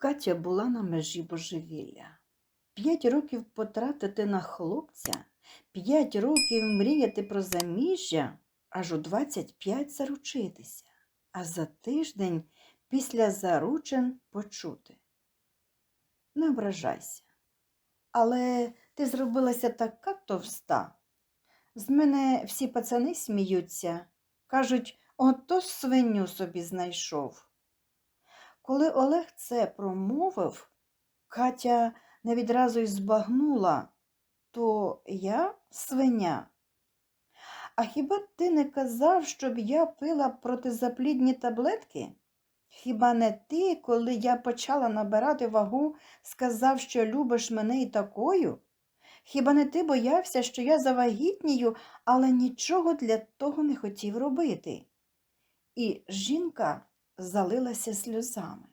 Катя була на межі божевілля. П'ять років потратити на хлопця, п'ять років мріяти про заміжжя, аж у 25 заручитися, а за тиждень після заручин почути. Не ображайся, але ти зробилася така товста. З мене всі пацани сміються, кажуть, ото свиню собі знайшов. Коли Олег це промовив, Катя не відразу й збагнула, то я свиня. А хіба ти не казав, щоб я пила протизаплідні таблетки? Хіба не ти, коли я почала набирати вагу, сказав, що любиш мене і такою? Хіба не ти боявся, що я завагітнію, але нічого для того не хотів робити? І жінка залилася сльозами.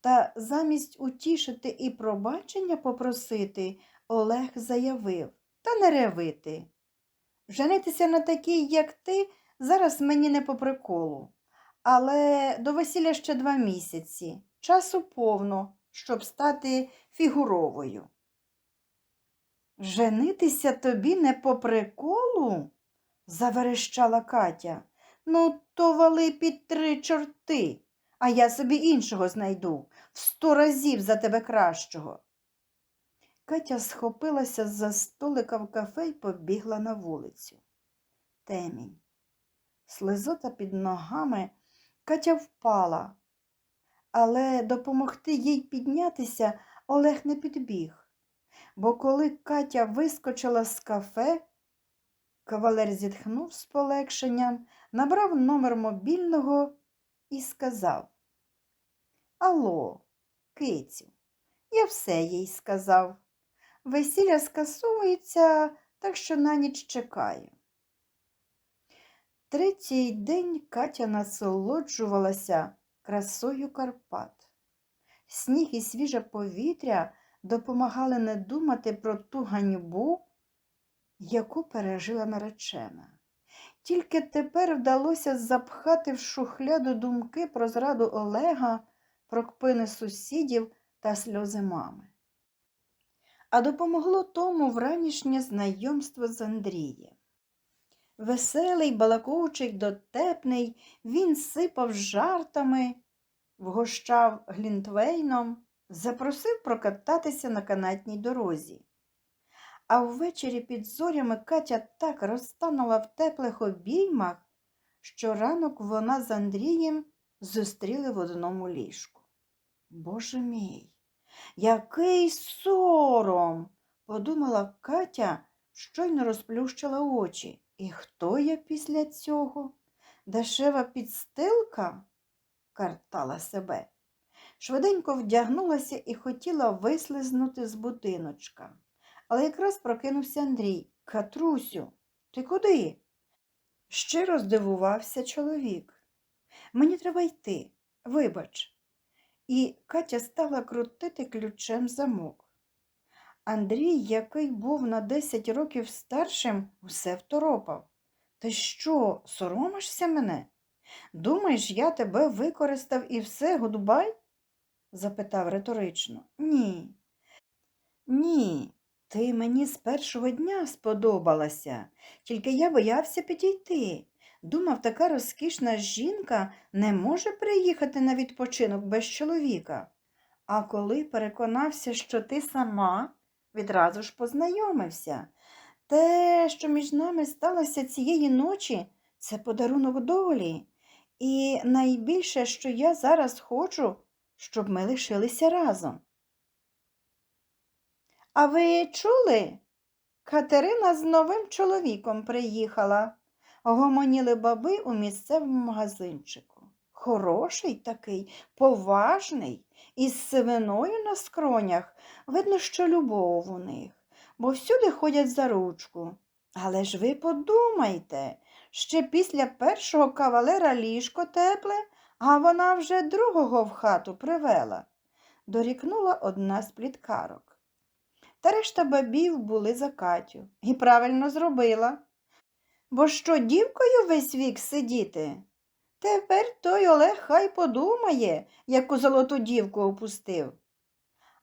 Та замість утішити і пробачення попросити, Олег заявив та не ревити. Женитися на такій, як ти, зараз мені не по приколу. Але до весілля ще два місяці, часу повно, щоб стати фігуровою. Женитися тобі не по приколу? заверещала Катя. Ну, то вали під три чорти, а я собі іншого знайду, в сто разів за тебе кращого. Катя схопилася за столика в кафе й побігла на вулицю. Темінь. Слизота під ногами Катя впала, але допомогти їй піднятися Олег не підбіг, бо коли Катя вискочила з кафе, кавалер зітхнув з полегшенням, набрав номер мобільного і сказав Алло, кицю, я все їй сказав. Весілля скасовується, так що на ніч чекаю. Третій день Катя насолоджувалася красою Карпат. Сніг і свіже повітря допомагали не думати про ту ганьбу, яку пережила наречена. Тільки тепер вдалося запхати в шухляду думки про зраду Олега, про кпини сусідів та сльози мами. А допомогло тому вранішнє знайомство з Андрієм. Веселий, балакучий, дотепний, він сипав жартами, вгощав глінтвейном, запросив прокататися на канатній дорозі. А ввечері під зорями Катя так розтанула в теплих обіймах, що ранок вона з Андрієм зустріли в одному ліжку. Боже мій, який сором, подумала Катя, щойно розплющила очі. І хто я після цього? Дешева підстилка? картала себе. Швиденько вдягнулася і хотіла вислизнути з будиночка. Але якраз прокинувся Андрій. Катрусю, ти куди? Щиро здивувався чоловік. Мені треба йти, вибач. І Катя стала крутити ключем замок. Андрій, який був на 10 років старшим, усе второпав. Ти що, соромишся мене? Думаєш, я тебе використав і все, гудбай? запитав риторично. Ні. Ні, ти мені з першого дня сподобалася, тільки я боявся підійти. Думав, така розкішна жінка не може приїхати на відпочинок без чоловіка. А коли переконався, що ти сама, відразу ж познайомився. Те, що між нами сталося цієї ночі, це подарунок долі. І найбільше, що я зараз хочу, щоб ми лишилися разом. А ви чули? Катерина з новим чоловіком приїхала. Гомоніли баби у місцевому магазинчику. Хороший такий, поважний, із сивиною на скронях. Видно, що любов у них, бо всюди ходять за ручку. Але ж ви подумайте, ще після першого кавалера ліжко тепле, а вона вже другого в хату привела, дорікнула одна з пліткарок. Та решта бабів були за Катю і правильно зробила. Бо що дівкою весь вік сидіти? Тепер той Олег хай подумає, яку золоту дівку опустив.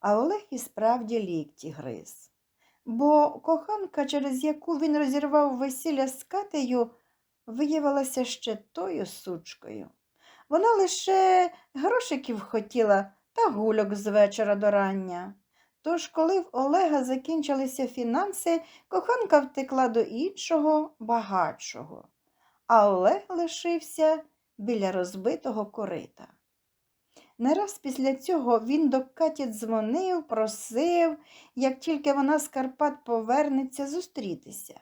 А Олег і справді лікті гриз. Бо коханка, через яку він розірвав весілля з Катею, виявилася ще тою сучкою. Вона лише грошиків хотіла та гульок з вечора до рання. Тож, коли в Олега закінчилися фінанси, коханка втекла до іншого, багатшого, а Олег лишився біля розбитого корита. Не раз після цього він до Каті дзвонив, просив, як тільки вона з Карпат повернеться зустрітися.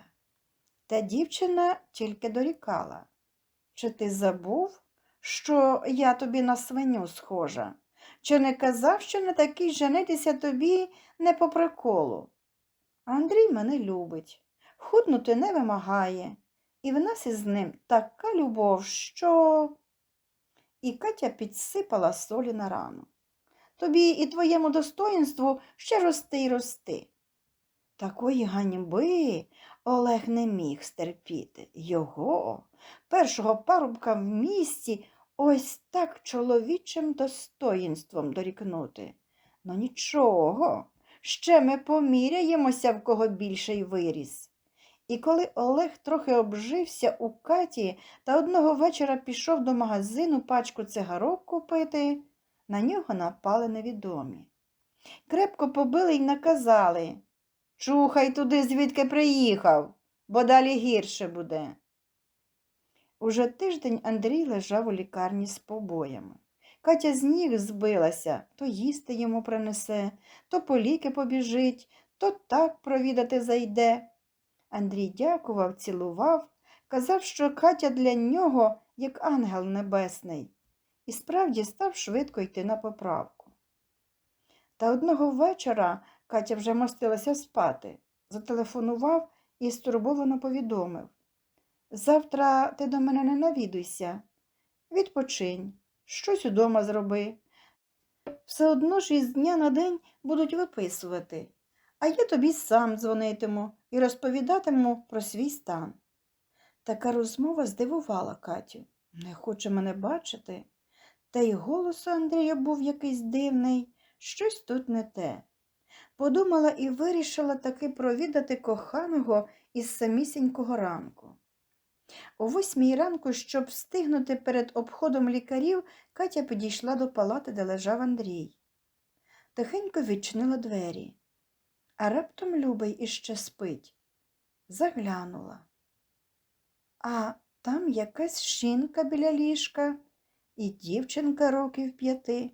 Та дівчина тільки дорікала. Чи ти забув, що я тобі на свиню схожа? Чи не казав, що на такій женитися тобі не по приколу? Андрій мене любить, худнути не вимагає, і в нас із ним така любов, що. І Катя підсипала солі на рану. Тобі і твоєму достоїнству ще рости й рости. Такої ганьби Олег не міг стерпіти. Його, першого парубка в місті, ось так чоловічим достоїнством дорікнути. Ну нічого, ще ми поміряємося, в кого більший виріс. І коли Олег трохи обжився у Каті та одного вечора пішов до магазину пачку цигарок купити, на нього напали невідомі. Крепко побили й наказали Чухай туди, звідки приїхав, бо далі гірше буде. Уже тиждень Андрій лежав у лікарні з побоями. Катя з ніг збилася, то їсти йому принесе, то по ліки побіжить, то так провідати зайде. Андрій дякував, цілував, казав, що Катя для нього як ангел небесний, і справді став швидко йти на поправку. Та одного вечора Катя вже мостилася спати, зателефонував і стурбовано повідомив Завтра ти до мене не навідуйся. Відпочинь, щось удома зроби. Все одно ж із дня на день будуть виписувати, а я тобі сам дзвонитиму і розповідатиму про свій стан. Така розмова здивувала Катю. Не хоче мене бачити. Та й голос у Андрія був якийсь дивний, щось тут не те. Подумала і вирішила таки провідати коханого із самісінького ранку. О восьмій ранку, щоб встигнути перед обходом лікарів, Катя підійшла до палати, де лежав Андрій. Тихенько відчинила двері, а раптом Любий іще спить. Заглянула. А там якась жінка біля ліжка і дівчинка років п'яти.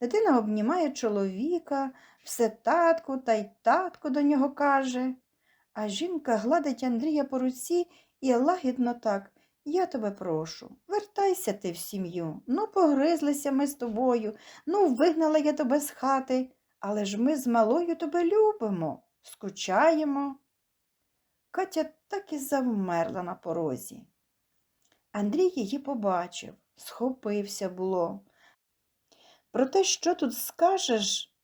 Дитина обнімає чоловіка, все татку та й татку до нього каже. А жінка гладить Андрія по руці і лагідно так. Я тебе прошу, вертайся ти в сім'ю. Ну, погризлися ми з тобою, ну, вигнала я тебе з хати, але ж ми з малою тебе любимо, скучаємо. Катя так і завмерла на порозі. Андрій її побачив, схопився було. Про те, що тут скажеш,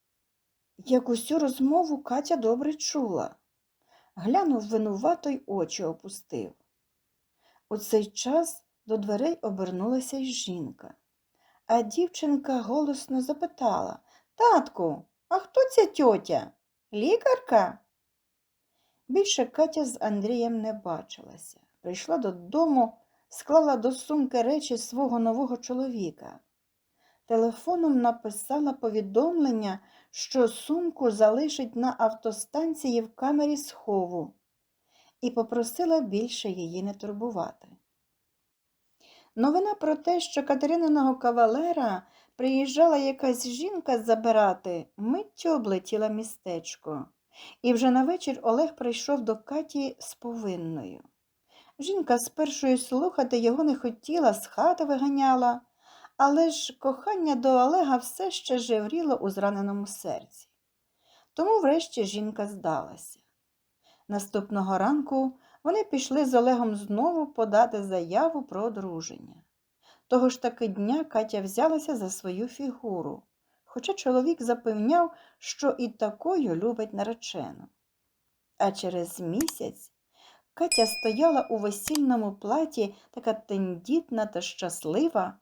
як усю розмову Катя добре чула. Глянув винувато й очі опустив. У цей час до дверей обернулася й жінка, а дівчинка голосно запитала Татку, а хто ця тьотя? Лікарка? Більше Катя з Андрієм не бачилася. Прийшла додому, склала до сумки речі свого нового чоловіка. Телефоном написала повідомлення, що сумку залишить на автостанції в камері схову, і попросила більше її не турбувати. Новина про те, що Катерининого кавалера приїжджала якась жінка забирати, миттю облетіла містечко, і вже на вечір Олег прийшов до Каті з повинною. Жінка спершу слухати його не хотіла, з хати виганяла, але ж кохання до Олега все ще жевріло у зраненому серці. Тому врешті жінка здалася. Наступного ранку вони пішли з Олегом знову подати заяву про одруження. Того ж таки дня Катя взялася за свою фігуру, хоча чоловік запевняв, що і такою любить наречену. А через місяць Катя стояла у весільному платі, така тендітна та щаслива,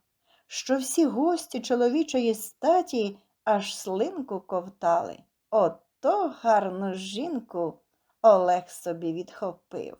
що всі гості чоловічої статі аж слинку ковтали. Ото гарну жінку Олег собі відхопив.